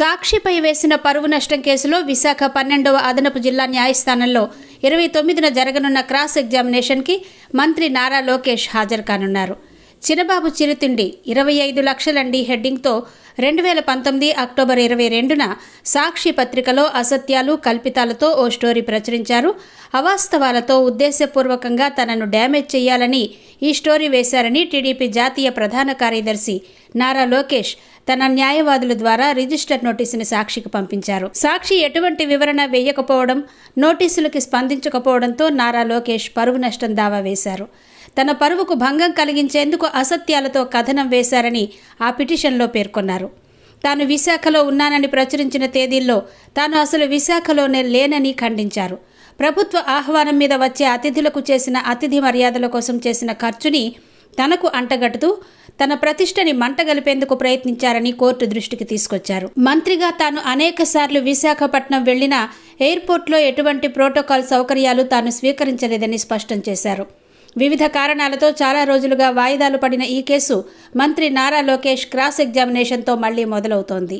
సాక్షిపై వేసిన పరువు నష్టం కేసులో విశాఖ పన్నెండవ అదనపు జిల్లా న్యాయస్థానంలో ఇరవై తొమ్మిదిన జరగనున్న క్రాస్ ఎగ్జామినేషన్కి మంత్రి నారా లోకేష్ హాజరు కానున్నారు. చిన్నబాబు చిరుతిండి ఇరవై ఐదు లక్షలండి హెడ్డింగ్తో రెండు వేల పంతొమ్మిది అక్టోబర్ ఇరవై రెండున సాక్షి పత్రికలో అసత్యాలు కల్పితాలతో ఓ స్టోరీ ప్రచురించారు. అవాస్తవాలతో ఉద్దేశపూర్వకంగా తనను డ్యామేజ్ చేయాలని ఈ స్టోరీ వేశారని టీడీపీ జాతీయ ప్రధాన కార్యదర్శి నారా లోకేష్ తన న్యాయవాదుల ద్వారా రిజిస్టర్ నోటీసుని సాక్షికి పంపించారు. సాక్షి ఎటువంటి వివరణ వేయకపోవడం నోటీసులకి స్పందించకపోవడంతో నారా లోకేష్ పరువు నష్టం దావా వేశారు. తన పరువుకు భంగం కలిగించేందుకు అసత్యాలతో కథనం వేశారని ఆ పిటిషన్లో పేర్కొన్నారు. తాను విశాఖలో ఉన్నానని ప్రచురించిన తేదీల్లో తాను అసలు విశాఖలోనే లేనని ఖండించారు. ప్రభుత్వ ఆహ్వానం మీద వచ్చే అతిథులకు చేసిన అతిథి మర్యాదల కోసం చేసిన ఖర్చుని తనకు అంటగడుతూ తన ప్రతిష్టని మంటగలిపేందుకు ప్రయత్నించారని కోర్టు దృష్టికి తీసుకొచ్చారు. మంత్రిగా తాను అనేక సార్లు విశాఖపట్నం వెళ్ళినా ఎయిర్పోర్ట్లో ఎటువంటి ప్రోటోకాల్ సౌకర్యాలు తాను స్వీకరించలేదని స్పష్టం చేశారు. వివిధ కారణాలతో చాలా రోజులుగా వాయిదాలు పడిన ఈ కేసు మంత్రి నారా లోకేష్ క్రాస్ ఎగ్జామినేషన్తో మళ్ళీ మొదలవుతోంది.